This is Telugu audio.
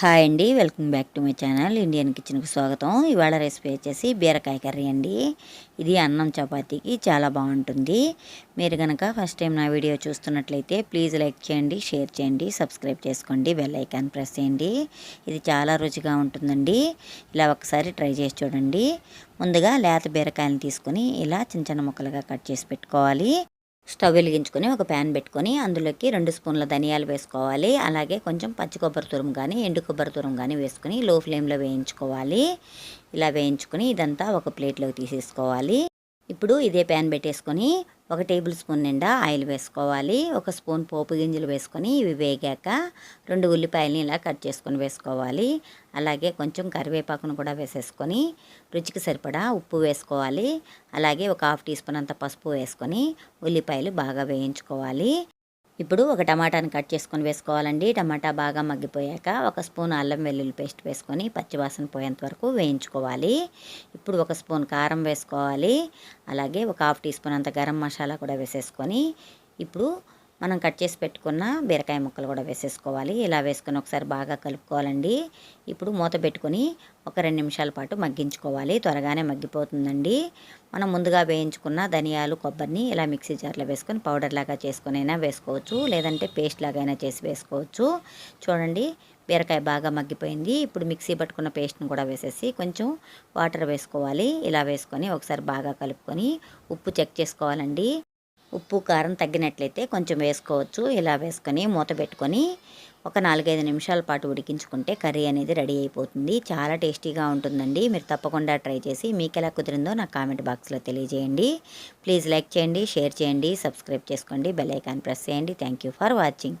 హాయ్ అండి. Welcome back to my channel Indian కిచెన్కి స్వాగతం. ఇవాళ రెసిపీ వచ్చేసి బీరకాయ కర్రీ అండి. ఇది అన్నం చపాతీకి చాలా బాగుంటుంది. మీరు కనుక ఫస్ట్ టైం నా వీడియో చూస్తున్నట్లయితే ప్లీజ్ లైక్ చేయండి షేర్ చేయండి సబ్స్క్రైబ్ చేసుకోండి బెల్ ఐకాన్ ప్రెస్ చేయండి. ఇది చాలా రుచిగా ఉంటుందండి. ఇలా ఒకసారి ట్రై చేసి చూడండి. ముందుగా లేత బీరకాయలను తీసుకొని ఇలా చిన్న చిన్న ముక్కలుగా కట్ చేసి పెట్టుకోవాలి. స్టవ్ వెలిగించుకొని ఒక ప్యాన్ పెట్టుకొని అందులోకి రెండు స్పూన్ల ధనియాలు వేసుకోవాలి. అలాగే కొంచెం పచ్చి కొబ్బరి తురుము కానీ ఎండు కొబ్బరి తురుము కానీ వేసుకొని లో ఫ్లేమ్లో వేయించుకోవాలి. ఇలా వేయించుకొని ఇదంతా ఒక ప్లేట్లోకి తీసేసుకోవాలి. ఇప్పుడు ఇదే ప్యాన్ పెట్టేసుకొని ఒక టేబుల్ స్పూన్ నిండా ఆయిల్ వేసుకోవాలి. ఒక స్పూన్ పోపు గింజలు వేసుకొని ఇవి వేగాక రెండు ఉల్లిపాయలని ఇలా కట్ చేసుకొని వేసుకోవాలి. అలాగే కొంచెం కరివేపాకును కూడా వేసేసుకొని రుచికి సరిపడా ఉప్పు వేసుకోవాలి. అలాగే ఒక హాఫ్ టీ స్పూన్ అంత పసుపు వేసుకొని ఉల్లిపాయలు బాగా వేయించుకోవాలి. ఇప్పుడు ఒక టమాటాని కట్ చేసుకొని వేసుకోవాలండి. టమాటా బాగా మగ్గిపోయాక ఒక స్పూన్ అల్లం వెల్లుల్లి పేస్ట్ వేసుకొని పచ్చివాసన పోయేంత వరకు వేయించుకోవాలి. ఇప్పుడు ఒక స్పూన్ కారం వేసుకోవాలి. అలాగే ఒక హాఫ్ టీ స్పూన్ అంత గరం మసాలా కూడా వేసేసుకొని ఇప్పుడు మనం కట్ చేసి పెట్టుకున్న బీరకాయ ముక్కలు కూడా వేసేసుకోవాలి. ఇలా వేసుకొని ఒకసారి బాగా కలుపుకోవాలండి. ఇప్పుడు మూత పెట్టుకొని ఒక రెండు నిమిషాల పాటు మగ్గించుకోవాలి. త్వరగానే మగ్గిపోతుందండి. మనం ముందుగా వేయించుకున్న ధనియాలు కొబ్బరిని ఇలా మిక్సీ జార్లో వేసుకొని పౌడర్ లాగా చేసుకొని అయినా వేసుకోవచ్చు. లేదంటే పేస్ట్ లాగైనా చేసి వేసుకోవచ్చు. చూడండి బీరకాయ బాగా మగ్గిపోయింది. ఇప్పుడు మిక్సీ పట్టుకున్న పేస్ట్ని కూడా వేసేసి కొంచెం వాటర్ వేసుకోవాలి. ఇలా వేసుకొని ఒకసారి బాగా కలుపుకొని ఉప్పు చెక్ చేసుకోవాలండి. ఉప్పు కారం తగ్గినట్లయితే కొంచెం వేసుకోవచ్చు. ఇలా వేసుకొని మూత పెట్టుకొని ఒక నాలుగైదు నిమిషాల పాటు ఉడికించుకుంటే కర్రీ అనేది రెడీ అయిపోతుంది. చాలా టేస్టీగా ఉంటుందండి. మీరు తప్పకుండా ట్రై చేసి మీకు ఎలా కుదిరిందో నా కామెంట్ బాక్స్లో తెలియజేయండి. ప్లీజ్ లైక్ చేయండి షేర్ చేయండి సబ్స్క్రైబ్ చేసుకోండి బెల్ ఐకాన్ ప్రెస్ చేయండి. Thank you for watching.